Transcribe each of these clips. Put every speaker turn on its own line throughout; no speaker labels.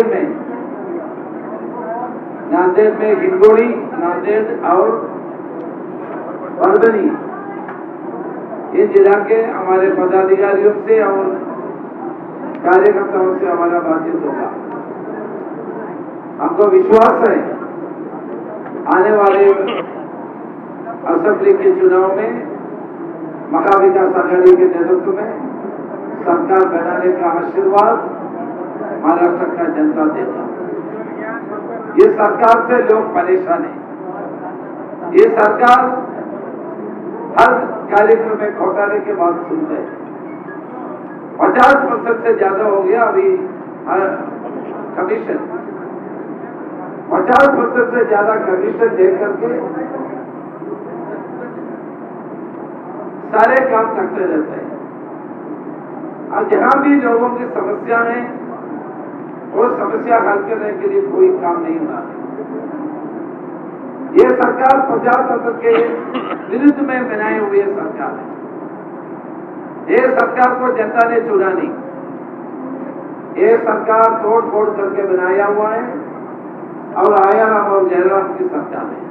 नांदेड़ में। नांदेड़ में हिंगोली, नांदेड़ और परभनी ये जिला के हमारे पदाधिकारियों से और कार्यकर्ताओं से हमारा बातचीत होगा। हमको विश्वास है, आने वाले असेंबली के चुनाव में, महाविकास आघाड़ी के नेतृत्व में, सरकार बनाने का आशीर्वाद महाराष्ट्र का जनता देगा ये सरकार से लोग परेशान है। ये सरकार हर कार्यक्रम में घोटाले के बाद सुनते हैं। पचास परसेंट से ज़्यादा हो गया अभी हाँ, कमीशन पचास परसेंट से ज़्यादा कमीशन दे करके सारे काम करते रहते हैं। और जहाँ भी लोगों की समस्या है वो समस्या हल करने के लिए कोई काम नहीं हो रहा ये सरकार प्रजातंत्र के विरुद्ध में बनाए हुए सरकार है। ये सरकार को जनता ने चुना नहीं। ये सरकार तोड़ फोड़ करके बनाया हुआ है और आयाराम और जयराम की सरकार है।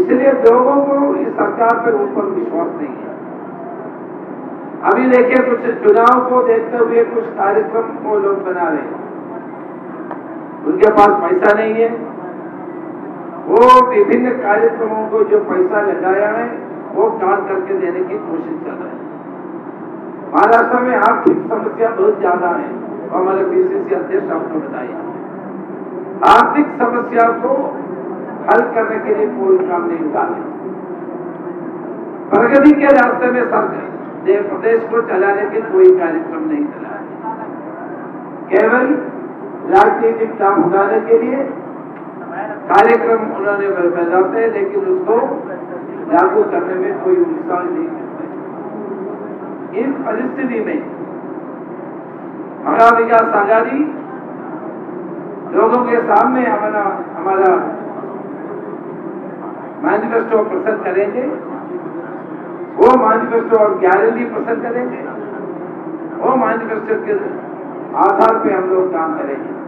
इसलिए लोगों को इस सरकार पर ऊपर विश्वास नहीं है। अभी देखिए कुछ चुनाव को देखते हुए कुछ कार्यक्रम को लोग बना रहे उनके पास पैसा नहीं है। वो विभिन्न कार्यक्रमों को जो पैसा लगाया है, वो काट करके देने की कोशिश कर रहे हैं। महाराष्ट्र में आर्थिक समस्या बहुत ज़्यादा है हमारे पीसीसी अध्यक्ष आपको बताया। आर्थिक समस्या को हल करने के लिए कोई काम नहीं उठाने प्रगति के रास्ते में सरकार दे प्रदेश को चलाने के कोई कार्यक्रम नहीं चला केवल राजनीतिक काम उठाने के लिए कार्यक्रम उन्होंने बनाते हैं, लेकिन उसको लागू करने में कोई उत्साह नहीं करते। इस परिस्थिति में हमारा विकास आज़ादी लोगों के सामने हमारा हमारा मैनिफेस्टो प्रसन्न करेंगे। वो मैनिफेस्टो और गारंटी पसंद करेंगे? वो मैनिफेस्टो के आधार पे हम लोग काम करेंगे।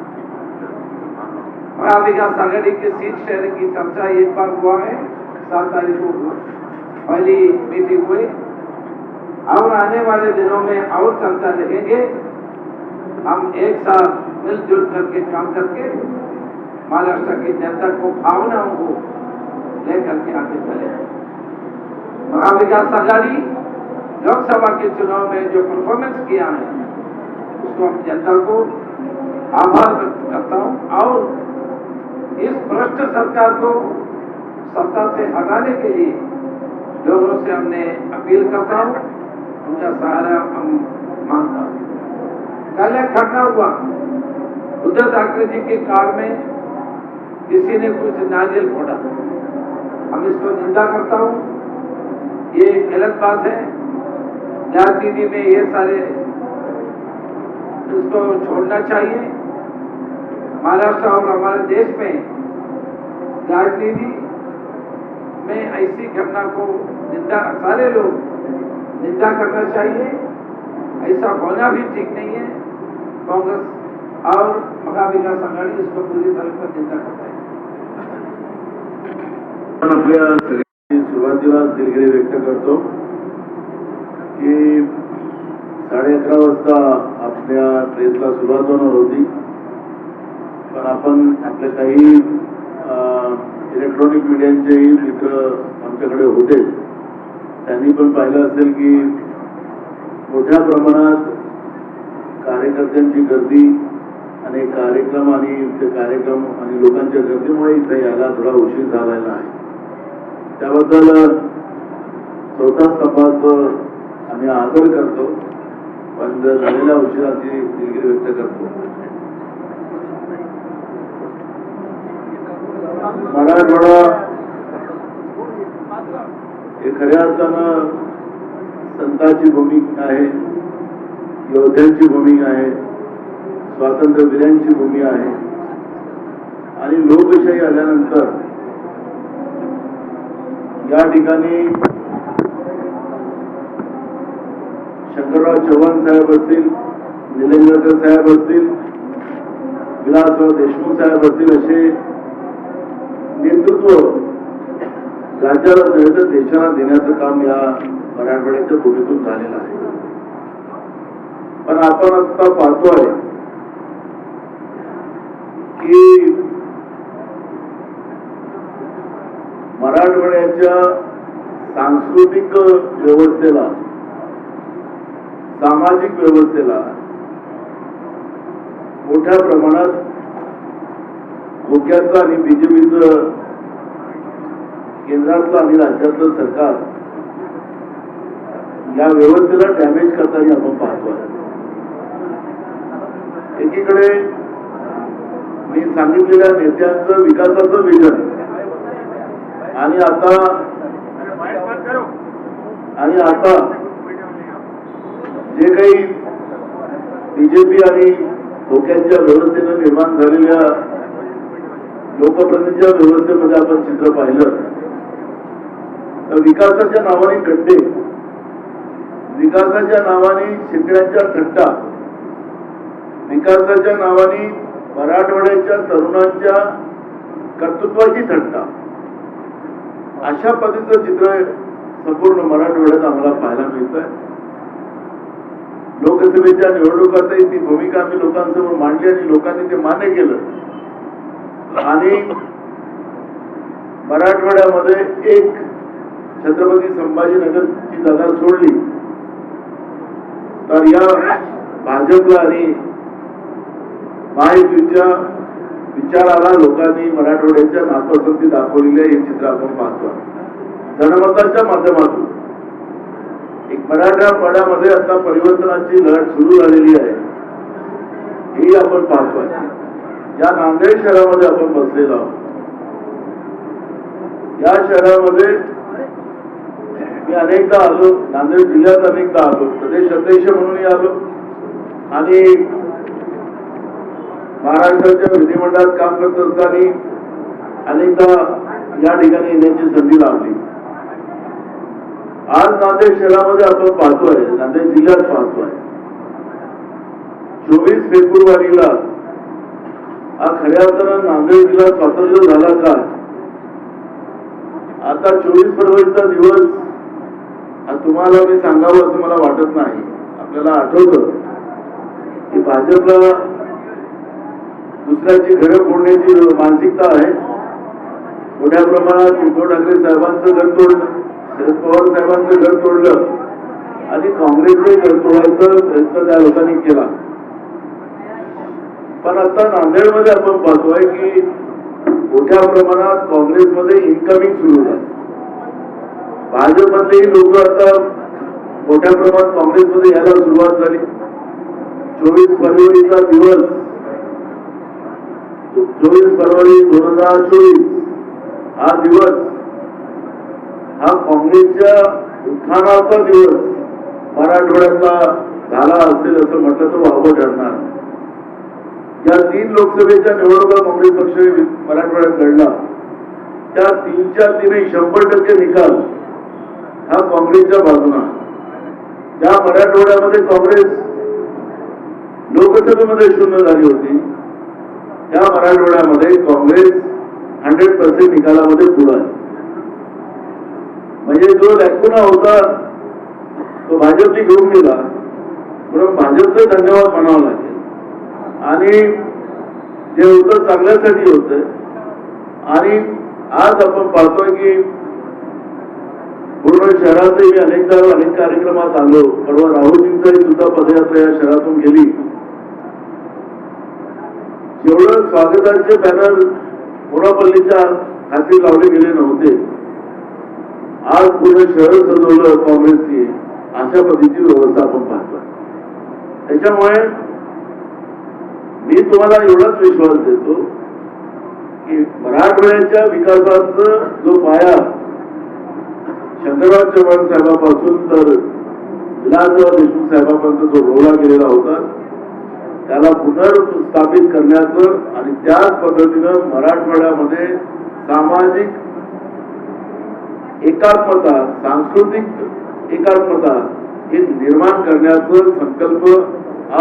आघाड़ी की सीट शेयरिंग की चर्चा एक बार हुआ है, सात तारीख को हुआ। पहली मीटिंग हुई। और आने वाले दिनों में और चर्चा रहेंगे हम एक साथ मिलजुल करके काम करके महाराष्ट्र की जनता को भावनाओं को लेकर के आगे चले महाविकास आघाड़ी लोकसभा के चुनाव में जो परफॉर्मेंस किया है, उसको हम जनता को आभार व्यक्त करता हूँ और इस भ्रष्ट सरकार को सत्ता से हटाने के लिए लोगों से हमने अपील करता हूँ, उनका सहारा हम माँगता हूँ। कल एक घटना हुआ। उद्धव ठाकरे जी की कार में किसी ने कुछ नारियल फोड़ा। हम इसको निंदा करता हूँ। ये गलत बात है। राजनीति में ये सारे इसको छोड़ना चाहिए। महाराष्ट्र और हमारे देश में राजनीति में ऐसी घटना को निंदा, सारे लोग निंदा करना चाहिए। ऐसा होना भी ठीक नहीं है। कांग्रेस और महाविकास आघाड़ी इसको पूरी तरह से निंदा करता है।
दिलगिरी व्यक्त करतो की साडे अकरा वाजता आपल्या ट्रेसला सुरुवात होणार होती. पण आपण आपले काही इलेक्ट्रॉनिक मीडियांचेही मित्र आमच्याकडे होते. त्यांनी पण पाहिलं असेल की मोठ्या प्रमाणात कार्यकर्त्यांची गर्दी आणि कार्यक्रम आणि ते कार्यक्रम आणि लोकांच्या गर्दीमुळे इथे यायला थोडा उशीर झालेला आहे. त्याबद्दल चौथा स्तंभाचं आम्ही आदर करतो पण जर झालेल्या उशिराची दिलगिरी व्यक्त करतो. मराठवाडा हे खऱ्या अर्थानं संतांची भूमिका आहे योद्ध्यांची भूमिका आहे स्वातंत्र्यवीरांची भूमी आहे. आणि लोकशाही आल्यानंतर या ठिकाणी शंकरराव चव्हाण साहेब असतील निलंगेकर साहेब असतील विलासराव देशमुख साहेब असतील असे नेतृत्व राज्याला नव्हे तर देशाला देण्याचं काम या मराठवाड्याच्या भूमीतून झालेलं आहे. पण आपण आता पाहतोय की मराठवाड्याच्या सांस्कृतिक व्यवस्थेला सामाजिक व्यवस्थेला मोठ्या प्रमाणात खोक्याचं आणि बीजेपीचं केंद्रातलं आणि राज्यातलं सरकार या व्यवस्थेला डॅमेज करताना आपण पाहतोय एकीकडे मी सांगितलेल्या नेत्यांचं विकासाचं विजन आणि आता आणि आता जे काही बीजेपी आणि धोक्यांच्या व्यवस्थेनं निर्माण झालेल्या लोकप्रतिनिधीच्या व्यवस्थेमध्ये आपण चित्र पाहिलं तर विकासाच्या नावाने खड्डे विकासाच्या नावाने शेतकऱ्यांच्या थट्टा विकासाच्या नावाने मराठवाड्याच्या तरुणांच्या कर्तृत्वाची थट्टा अशा पद्धतीचं चित्र संपूर्ण मराठवाड्यात आम्हाला पाहायला मिळत आहे लोकसभेच्या निवडणुकातही ती भूमिका आम्ही लोकांसमोर मांडली आणि लोकांनी ते मान्य केलं. आणि मराठवाड्यामध्ये एक छत्रपती संभाजीनगरची जागा सोडली. तर या भाजपला आणि महायुतीच्या विचाराला लोकांनी मराठवाड्याच्या नापसंती दाखवलेली आहे हे चित्र आपण पाहतो जनमताच्या माध्यमातून. मराठवाड्यामध्ये आता परिवर्तनाची लढ सुरू झालेली आहे. ही आपण पाहतोय. या नांदेड शहरामध्ये आपण बसलेलो आहोत. या शहरामध्ये मी अनेकदा आलो नांदेड जिल्ह्यात अनेकदा आलो प्रदेश अध्यक्ष म्हणूनही आलो आणि महाराष्ट्राच्या विधिमंडळात काम करत असताना अनेकदा या ठिकाणी येण्याची संधी लाभली. आज नांदेड शहरामध्ये आपण पाहतोय नांदेड जिल्ह्यात पाहतोय. चोवीस फेब्रुवारीला हा खऱ्या अर्थानं नांदेड जिल्हा स्वातंत्र्य झाला का? आता चोवीस फरवरीचा दिवस हा तुम्हाला मी सांगावं असं मला वाटत नाही. आपल्याला आठवतं की भाजपला दुसऱ्याची घरं फोडण्याची मानसिकता आहे. मोठ्या प्रमाणात उद्धव ठाकरे साहेबांचं घर तोडलं. शरद पवार साहेबांचं घर तोडलं. आणि काँग्रेसचं घर तोडायचा प्रयत्न त्या लोकांनी केला. पण आता नांदेडमध्ये आपण पाहतोय की मोठ्या प्रमाणात काँग्रेसमध्ये इन्कमिंग सुरू झालं. भाजपमधलेही लोक आता मोठ्या प्रमाणात काँग्रेसमध्ये यायला सुरुवात झाली. चोवीस फरवरीचा दिवस. चोवीस फरवरी दोन हजार चोवीस हा दिवस हा काँग्रेसच्या उत्थानाचा दिवस मराठवाड्यातला झाला असेल असं म्हटलं तर वावं ठरणार. या तीन लोकसभेच्या निवडणुका काँग्रेस पक्ष मराठवाड्यात लढला त्या तीनच्या तीनही शंभर टक्के निकाल हा काँग्रेसच्या बाजूना ज्या मराठवाड्यामध्ये काँग्रेस लोकसभेमध्ये शून्य झाली होती त्या मराठवाड्यामध्ये काँग्रेस हंड्रेड पर्सेंट निकालामध्ये पुढे आहे. म्हणजे जो लॅकुना होता तो भाजपने घेऊन गेला. म्हणून भाजपचं धन्यवाद म्हणावं लागेल. आणि जे होतं चांगल्यासाठी होतं. आणि आज आपण पाहतोय की पूर्ण शहरातही मी अनेकदा अनेक कार्यक्रमात आलो. परवा राहुलजींचाही सुद्धा पदयात्रा या शहरातून गेली. जेवढं स्वागताचे बॅनर मोरापल्लीच्या हाती लावले गेले नव्हते आज पुढे शहर सजवलं काँग्रेसची अशा पद्धतीची व्यवस्था आपण पाहतोय. त्याच्यामुळे मी तुम्हाला एवढाच विश्वास देतो की मराठवाड्याच्या विकासाचा जो पाया शंकरराव चव्हाण साहेबापासून तर विलासराव देशमुख साहेबापर्यंत जो रोवला गेलेला होता त्याला पुनर्स्थापित करण्याचं आणि त्याच पद्धतीनं मराठवाड्यामध्ये सामाजिक एकात्मता सांस्कृतिक एकात्मता हे निर्माण करण्याचं संकल्प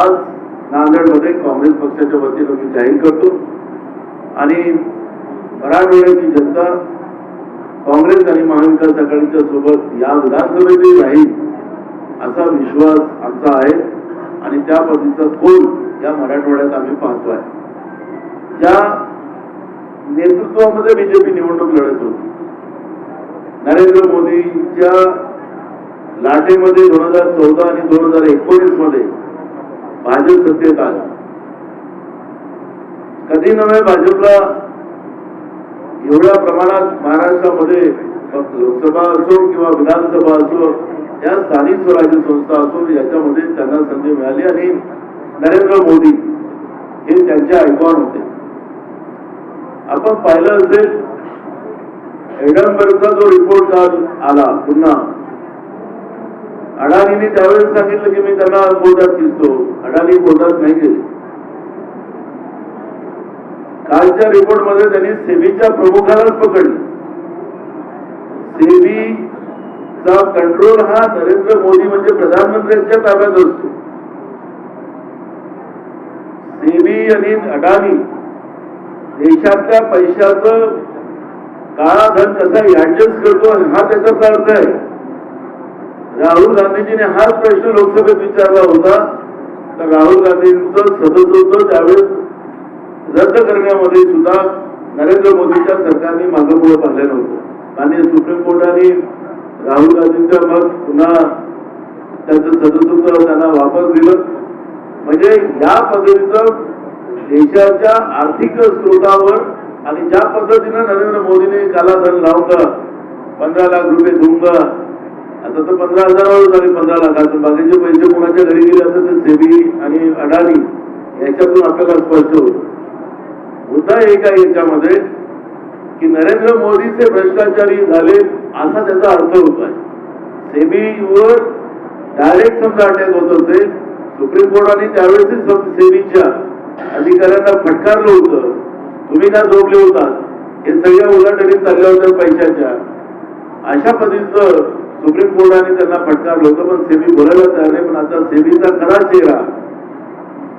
आज नांदेडमध्ये काँग्रेस पक्षाच्या वतीनं मी जाहीर करतो. आणि मराठवाड्याची जनता काँग्रेस आणि महाविकास आघाडीच्या सोबत या विधानसभेतही राहील असा विश्वास आमचा आहे. आणि त्या पद्धतीचा कोल या मराठवाड्यात आम्ही पाहतो आहे ज्या नेतृत्वामध्ये बीजेपी निवडणूक लढत होती नरेंद्र मोदींच्या लाटेमध्ये दोन हजार चौदा आणि दोन हजार एकोणीसमध्ये भाजप सत्तेत आला. कधी नव्हे भाजपला एवढ्या प्रमाणात महाराष्ट्रामध्ये लोकसभा असो किंवा विधानसभा असो या स्थानिक स्वराज्य संस्था असो याच्यामध्ये त्यांना संधी मिळाली आणि नरेंद्र मोदी हे त्यांचे आयकॉन होते. आपण पाहिलं असेल एडनबर्गचा जो रिपोर्ट काल आला पुन्हा. अडाणीने त्यावेळेस सांगितलं की मी त्यांना कोर्टात दिसतो. अडाणी कोर्टात नाही गेले. कालच्या रिपोर्टमध्ये त्यांनी सेबीच्या प्रमुखालाच पकडले. सेबीचा कंट्रोल हा नरेंद्र मोदी म्हणजे प्रधानमंत्र्यांच्या ताब्यात असतो. सेबी आणि अडाणी देशातल्या पैशाचं काळा धन कसा ऍडजस्ट करतो हा त्याचा अर्थ आहे. राहुल गांधीजीने हाच प्रश्न लोकसभेत विचारला होता. तर राहुल गांधींचं सदस्यत्व त्यावेळेस रद्द करण्यामध्ये सुद्धा नरेंद्र मोदीच्या सरकारने मागं पुढे पाहिलं नव्हतं. आणि सुप्रीम कोर्टाने राहुल गांधींच्या मग पुन्हा त्यांचं सदस्यत्व त्यांना वापस दिलं. म्हणजे या पद्धतीचं देशाच्या आर्थिक स्रोतावर आणि ज्या पद्धतीनं नरेंद्र मोदीने कालाधन लावून पंधरा लाख रुपये धुंग आता तर पंधरा हजारावर झाले पंधरा लाखातून बाकीचे पैसे कोणाच्या घरी गेले असतात ते सेबी आणि अडाणी याच्यातून आपल्याला स्पष्ट होत मुद्दा एक आहे याच्यामध्ये की नरेंद्र मोदीचे भ्रष्टाचारी झाले असा त्याचा अर्थ होत आहे सेबीवर डायरेक्ट समजा अटॅक होत असेल सुप्रीम कोर्टाने त्यावेळेस सेबीच्या अधिकाऱ्यांना फटकारलं होतं. तुम्ही का झोपले होता हे सगळ्या उलाढाली चालल्या होत्या पैशाच्या. अशा पद्धतीचं सुप्रीम कोर्टाने त्यांना फटकारलं होतं पण सेबी बोलायला तयार नाही पण आता सेबीचा खरा चेहरा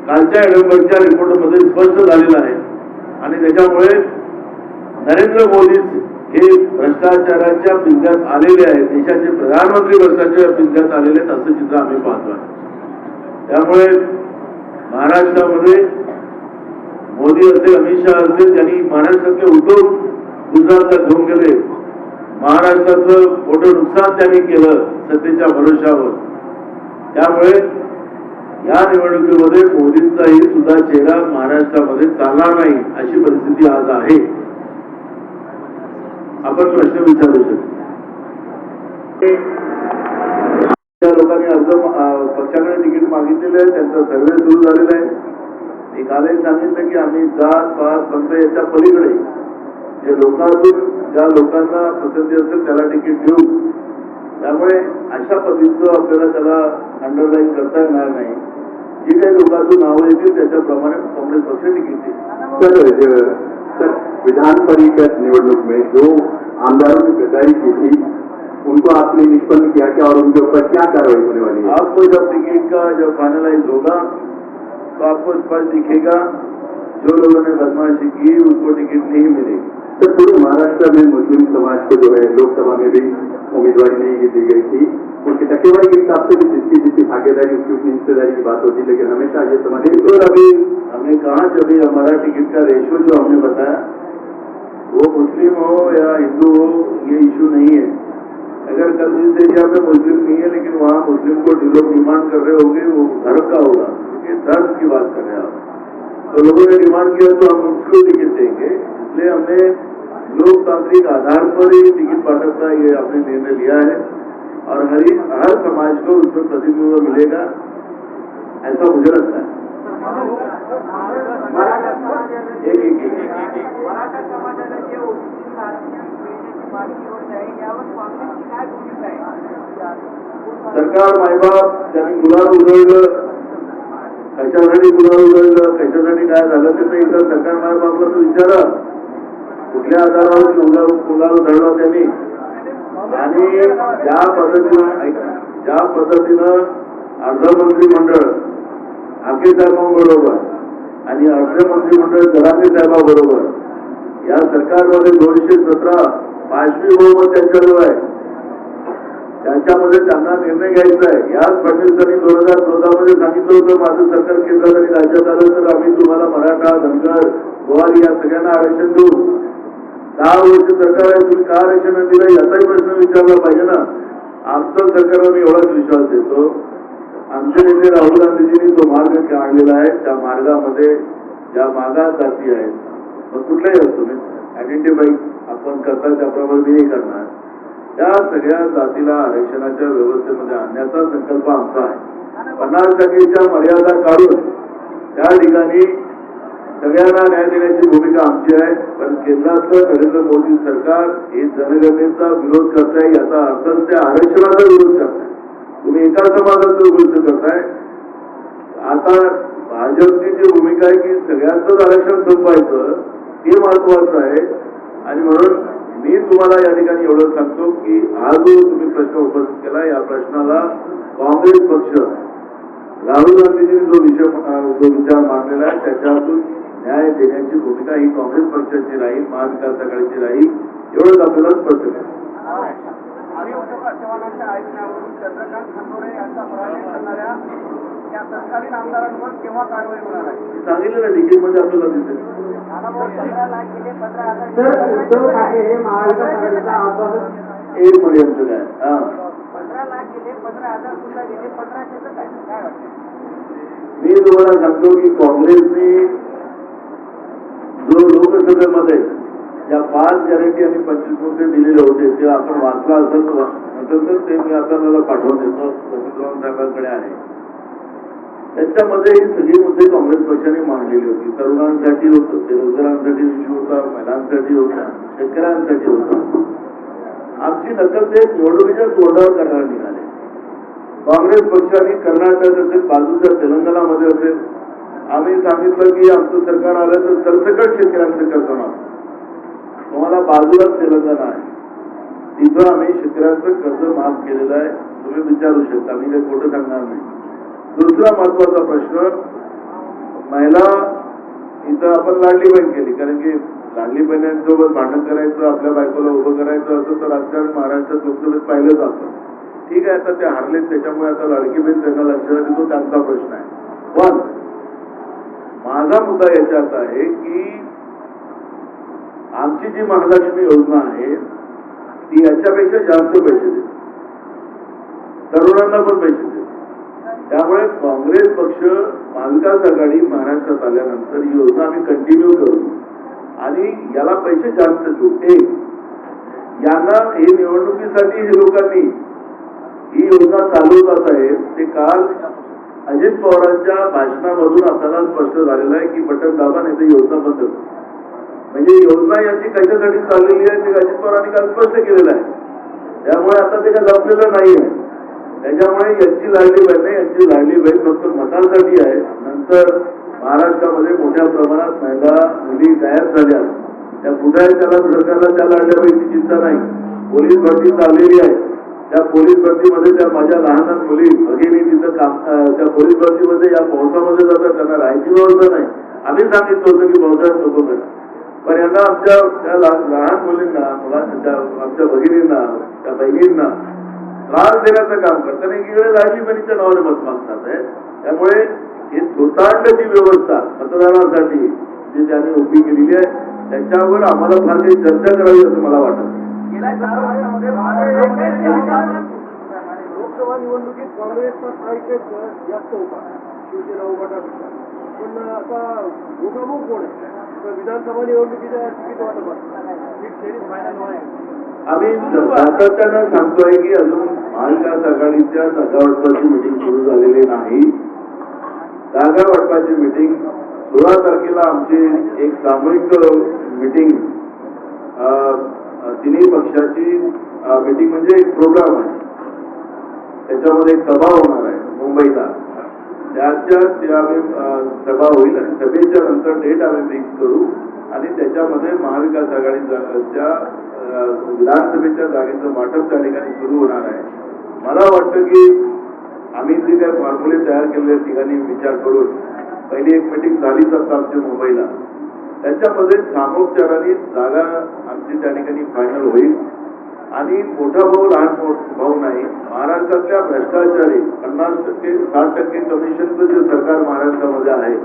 कालच्या एडमबर्गच्या रिपोर्टमध्ये स्पष्ट झालेला आहे. आणि त्याच्यामुळे नरेंद्र मोदी हे भ्रष्टाचाराच्या पिंज्यात आलेले आहेत. देशाचे प्रधानमंत्री भ्रष्टाचाराच्या पिंज्यात आलेले आहेत असं चित्र आम्ही पाहतोय. त्यामुळे महाराष्ट्रामध्ये मोदी असेल अमित शहा असेल त्यांनी महाराष्ट्रातले उद्योग गुजरातला घेऊन गेले. महाराष्ट्राचं मोठं नुकसान त्यांनी केलं सत्तेच्या भरोशावर त्यामुळे या निवडणुकीमध्ये मोदींचाही सुद्धा चेहरा महाराष्ट्रामध्ये चालणार नाही अशी परिस्थिती आज आहे. आपण प्रश्न विचारू शकतो. त्या लोकांनी अर्ज पक्षाकडे तिकीट मागितलेले आहे त्यांचा सर्वे सुरू झालेला आहे. कालही सांगितलं की आम्ही जात पात पंथ याच्या पलीकडे जे लोकांतून ज्या लोकांना पसंती असेल त्याला तिकीट देऊ. त्यामुळे अशा पद्धतीचं आपल्याला त्याला अंडरलाईन करता येणार नाही. जी काही लोकांतून नावं येतील त्याच्याप्रमाणे काँग्रेस पक्ष तिकीट देईल.
सर सर विधान परिषद निवडणूक में जो आमदारों ने गद्दारी की थी उनको आपने निष्पन्न किया क्या और उनके ऊपर क्या कार्रवाई होने वाली है?
आपको जब टिकट का जब फाइनलाइज होगा तो आपको स्पष्ट दिखेगा जो लोगों ने बदमाशी की उनको टिकट नहीं मिलेगी
सर पूरे महाराष्ट्र में मुस्लिम समाज को जो है लोकसभा में भी उम्मीदवारी नहीं दी गई थी। उनकी टक्केवारी के हिसाब से भी जिसकी जिसकी भागीदारी उसकी उतनी हिस्सेदारी की बात होती लेकिन हमेशा ये समझ
बिल्कुल अभी हमने कहा भी हमारा टिकट का रेशो जो हमने बताया वो मुस्लिम हो या हिंदू हो ये इशू नहीं है। अगर कल जिस एरिया में मुस्लिम नहीं है लेकिन वहाँ मुस्लिम को लोग डिमांड कर रहे होंगे वो धर्म का होगा। ये धर्म की बात कर रहे हैं आप। तो लोगों ने डिमांड किया तो हम उसको टिकट देंगे, इसलिए हमने लोकतांत्रिक आधार पर ही टिकट बांटने का ये हमने निर्णय लिया है। और हर हर समाज को उसमें प्रतिनिधित्व मिलेगा, ऐसा मुझे लगता है। सरकार मायबाप त्यांनी गुलाल उधळलं कशासाठी गुलाल उधळलं कशासाठी काय झालं ते तर सकाळ सरकार मायबापला तू विचारा. कुठल्या आधारावर गुलाल गुलाल धरलं त्यांनी. आणि ज्या पद्धतीनं ज्या पद्धतीनं अर्ध मंत्रिमंडळ लांके साहेबांबरोबर आणि अर्थमंत्रिमंडळ जरांगे साहेबांबरोबर या सरकारमध्ये दोनशे सतरा पाचवी बहुमत त्यांच्याजवळ आहे. त्यांच्यामध्ये त्यांना निर्णय घ्यायचा आहे. याच फडणवीसांनी दोन हजार चौदा मध्ये सांगितलं होतं माझं सरकार केंद्रात आणि राज्यात आलं तर आम्ही तुम्हाला मराठा धनगर गोवारी या सगळ्यांना आरक्षण देऊ. दहा वर्ष सरकार आहे तुम्ही का आरक्षण दिलं? याचाही प्रश्न विचारला पाहिजे ना. आमचं सरकारला मी एवढाच विश्वास देतो. आमचे नेते राहुल गांधीजींनी जो मार्ग काढलेला आहे त्या मार्गामध्ये ज्या मागास जाती आहेत मग कुठलाही असतो तुम्ही आयडेंटिफाई आपण करता त्याप्रमाणे मी करणार. त्या सगळ्या जातीला आरक्षणाच्या व्यवस्थेमध्ये आणण्याचा संकल्प आमचा आहे. पन्नास टक्केच्या मर्यादा काढून त्या ठिकाणी सगळ्यांना न्याय देण्याची भूमिका आमची आहे. पण केंद्रातलं नरेंद्र मोदी सरकार हे जनगणनेचा विरोध करताय याचा अर्थच त्या आरक्षणाचा विरोध करताय. तुम्ही एका समाजाचा गोष्ट करताय. आता भाजपची जी भूमिका आहे की सगळ्यांचंच आरक्षण संपवायचं ते महत्वाचं आहे. आणि म्हणून मी तुम्हाला या ठिकाणी एवढं सांगतो की हा जो तुम्ही प्रश्न उपस्थित केला या प्रश्नाला काँग्रेस पक्ष राहुल गांधीजी जो विषय जो विचार मांडलेला आहे त्याच्यातून न्याय देण्याची भूमिका ही काँग्रेस पक्षाची राहील महाविकास आघाडीची राहील एवढंच आपल्याला स्पष्ट केलं
या तत्कालीन आमदारांवर केव्हा कारवाई होणार आहे?
सांगितलं ना तिकीटमध्ये आपल्याला दिसेल.
पंधरा लाख गेले पंधरा
सर उद्धव ठाकरे महाविकास आघाडीचा आश्वासन
एक पर्यंत काय? हा.
पंधरा लाख गेले पंधरा हज़ार सुद्धा गेले पंधराशेच काय काय वाटतं?
मी तुम्हाला सांगतो की काँग्रेसने जो लोकसभेमध्ये ज्या पाच गॅरंटी आणि पंचवीस मुद्दे दिलेले होते ते आपण वाचला असेल तर नसेल तर ते मी आपल्याला पाठवून देतो. वसंतराव साहेबांकडे आहे. त्याच्यामध्ये ही सगळी मुद्दे काँग्रेस पक्षाने मांडलेली होती. तरुणांसाठी होतं बेरोजगारांसाठी विषय होता महिलांसाठी होता शेतकऱ्यांसाठी होता. आमची नक्कल ते निवडणुकीच्या तोंडावर करणार निघाले. काँग्रेस पक्षाने कर्नाटक असेल बाजूच्या तेलंगणामध्ये असेल आम्ही सांगितलं की आमचं सरकार आलं तर सरसकट शेतकऱ्यांचं कर्ज माफ. तुम्हाला बाजूलाच तेलंगणा आहे. तिथं आम्ही शेतकऱ्यांचं कर्ज माफ केलेलं आहे. तुम्ही विचारू शकता मी काही खोटं सांगणार नाही. दुसरा महत्त्वाचा प्रश्न महिला इथं आपण लाडली बहीण केली कारण की लाडली बहिण्यांसोबत भांडण करायचं आपल्या बायकोला उभं करायचं असं तर राजकारण महाराष्ट्रात लोकसभेत पाहिलंच आपण ठीक आहे आता ते हारलेत त्याच्यामुळे आता लाडकी बहीण त्यांना लक्षात येतो त्यांचा प्रश्न आहे. पण माझा मुद्दा याच्यात आहे की आमची जी महालक्ष्मी योजना आहे ती याच्यापेक्षा जास्त पैसे देते. तरुणांना पण पैसे त्यामुळे काँग्रेस पक्ष महाविकास आघाडी महाराष्ट्रात आल्यानंतर ही योजना आम्ही कंटिन्यू करू. आणि याला पैसे जास्त देऊ. एक यांना हे निवडणुकीसाठी हे लोकांनी ही योजना चालवतात आहेत. ते काल अजित पवारांच्या भाषणामधून आपल्याला स्पष्ट झालेलं आहे की बटन दाबा नाही योजना बंद म्हणजे योजना याची कशासाठी चाललेली आहे ते अजित पवारांनी काल स्पष्ट केलेलं आहे. त्यामुळे आता ते काय लपलेलं नाही आहे त्याच्यामुळे यांची लाडली बहीण नाही यांची लाडली बहीण फक्त मतांसाठी आहे. नंतर महाराष्ट्रामध्ये मोठ्या प्रमाणात महिला मुली गायब झाल्या. त्या कुठे त्याला सरकारला त्या लाडल्या बहिणीची चिंता नाही. पोलीस भरती चाललेली आहे. त्या पोलीस भरतीमध्ये त्या माझ्या लहान लहान मुली भगिनी तिथं काम त्या पोलीस भरतीमध्ये या पावसामध्ये जातात. त्यांना राहायची व्यवस्था नाही. आम्ही सांगितलं होतं की पावसाळ्यात नको करा. पण यांना आमच्या त्या लहान मुलींना मुलांना आमच्या भगिनींना त्या बहिणींना त्रास देण्याचं काम करतात आणि एकीकडे लाडली बहिणीच्या नावाने मत मागतात आहे त्यामुळे ही धोतांड जी व्यवस्था मतदानासाठी जी त्यांनी उभी केलेली आहे त्याच्यावर आम्हाला फार काही चर्चा करावी असं मला वाटत
लोकसभा निवडणुकीत काँग्रेसचा साहित्य जास्त होता शिवसेना उभाटापेक्षा पण आता उठाबो कोण आहे? विधानसभा निवडणुकीच्या तिकीट वाटप सिरीज फायनल आहे.
आम्ही सातत्यानं सांगतोय की अजून महाविकास आघाडीच्या जागा वाटपाची मिटिंग सुरू झालेली नाही. जागा वाटपाची मिटिंग सोळा तारखेला आमची एक सामूहिक मिटिंग तिन्ही पक्षाची मिटिंग म्हणजे एक प्रोग्राम आहे. त्याच्यामध्ये एक सभा होणार आहे मुंबईला. त्याच्या ते आम्ही सभा होईल आणि सभेच्या नंतर डेट आम्ही फिक्स करू आणि त्याच्यामध्ये महाविकास आघाडीच्या विधानसभेच्या जागेचं वाटप त्या ठिकाणी सुरू होणार आहे. मला वाटतं की आम्ही जे काही फॉर्म्युले तयार केलेल्या ठिकाणी विचार करून पहिली एक मिटिंग झालीच आता आमच्या मुंबईला. त्याच्यामध्ये सामोपचाराने जागा आमची त्या ठिकाणी फायनल होईल. आणि मोठा भाऊ लहान भाऊ नाही महाराष्ट्रातल्या भ्रष्टाचारी पन्नास टक्के साठ टक्के कमिशनचं जे सरकार महाराष्ट्रामध्ये आहे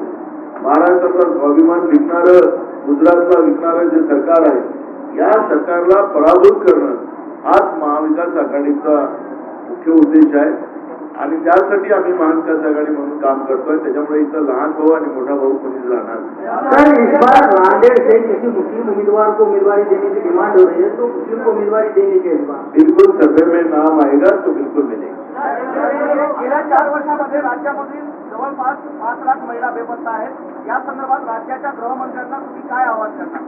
महाराष्ट्राचा स्वाभिमान विकणारं गुजरातला विकणारं जे सरकार आहे या सरकारला पराभूत करणं हाच महाविकास आघाडीचा मुख्य उद्देश आहे. आणि त्यासाठी आम्ही महाविकास आघाडी म्हणून काम करतोय. त्याच्यामुळे इथं लहान भाऊ आणि मोठा भाऊ कोणीच राहणार
इस बार नांदेड़ से किसी मुस्लिम उम्मीदवार को उम्मीदवारी देने की डिमांड हो रही है तो मुस्लिम को उम्मीदवारी
बिल्कुल सर्वे में नाम आएगा तो बिल्कुल मिलेगा।
गेल्या चार वर्षामध्ये राज्यामधील जवळपास पाच लाख महिला बेपत्ता आहेत. या संदर्भात राज्याच्या गृहमंत्र्यांना तुम्ही काय आवाहन करणार?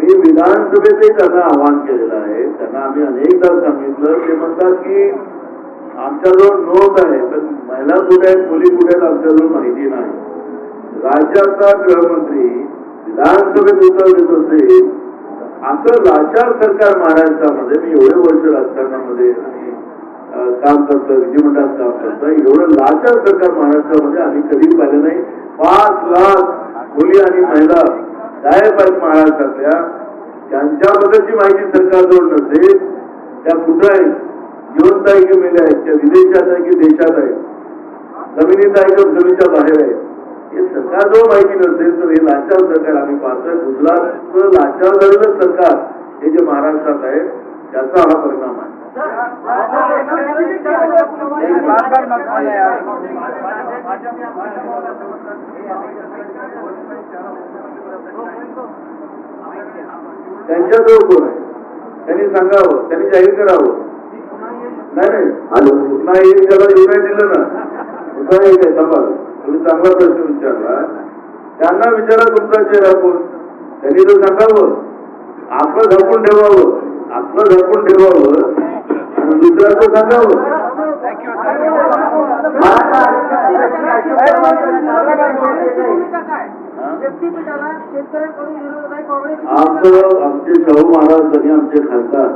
मी विधानसभेतही त्यांना आव्हान केलेलं आहे. त्यांना आम्ही अनेकदा सांगितलं. ते म्हणतात की आमच्याजवळ नोंद आहे पण महिला कुठे आहेत मुली कुठे आहेत आमच्याजवळ माहिती नाही. राज्याचा गृहमंत्री विधानसभेत उत्तर देत असेल असं लाचार सरकार महाराष्ट्रामध्ये मी एवढे वर्ष राजकारणामध्ये काम करतो विधिमंडळात काम करतो एवढं लाचार सरकार महाराष्ट्रामध्ये आम्ही कधी पाहिलं नाही. पाच लाख मुली आणि महिला गायब आहेत महाराष्ट्रातल्या. त्यांच्याबद्दलची माहिती सरकारजवळ नसेल त्या कुठं आहेत जिवंत आहे की मेल्या आहेत त्या विदेशात आहे की देशात आहे जमिनीत आहे का जमिनीच्या बाहेर आहे हे सरकारजवळ माहिती नसेल तर हे लाचार सरकार आम्ही पाहतोय. गुजरातचं लाचार झालेलं सरकार हे जे महाराष्ट्रात आहे त्याचा हा परिणाम आहे. त्यांच्याजवळ कोण आहे त्यांनी सांगावं त्यांनी जाहीर करावं नाही नाही
हॅलो
नाही एक त्याला येऊ नाही दिलं ना दुसरा एक आहे थांबा तुम्ही चांगला प्रश्न विचारला त्यांना विचारा तुमचा चेहरा कोण त्यांनी तर सांगावं आपलं झाकून ठेवावं आपलं झाकून ठेवावं आणि दुसऱ्याचं सांगावं हा?
शक्तीपीठाला शेतकऱ्यांकडून विरोध आहे. काँग्रेस
आमचं आमचे शाहू महाराज आणि आमचे खासदार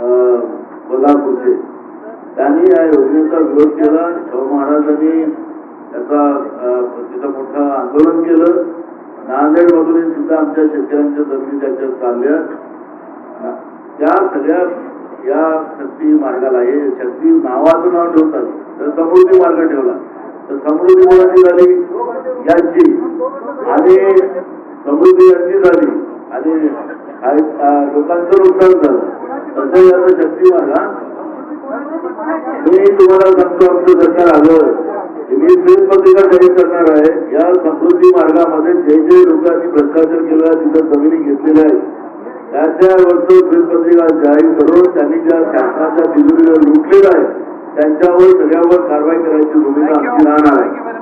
अं, कोल्हापूरचे त्यांनी या योजनेचा विरोध केला. शाहू महाराजांनी त्याचा तिथं मोठं आंदोलन केलं. नांदेड मधून सुद्धा आमच्या शेतकऱ्यांच्या जमिनी त्याच्यात चालल्या. त्या सगळ्या या शक्ती मार्गाला हे शक्ती नावाचं नाव ठेवतात. तर समृद्धी मार्ग ठेवला समृद्धी कोणाची झाली यांची. आणि समृद्धी यांची झाली. आणि लोकांचं नुकसान झालं. तसं याचा शक्ती माझा मी तुम्हाला सांगतो आमचं सरकार आलं. मी मी पत्रिका जाहीर करणार आहे. या समृद्धी मार्गामध्ये जे जे लोकांनी भ्रष्टाचार केला तिथं जमिनी घेतलेल्या आहेत. त्याच्या वरचं पत्रिका जाहीर करून त्यांनी ज्या शासनाच्या तिजोरीला लुटलेलं आहे त्यांच्यावर सगळ्यावर कारवाई करायची भूमिका आमची राहणार आहे.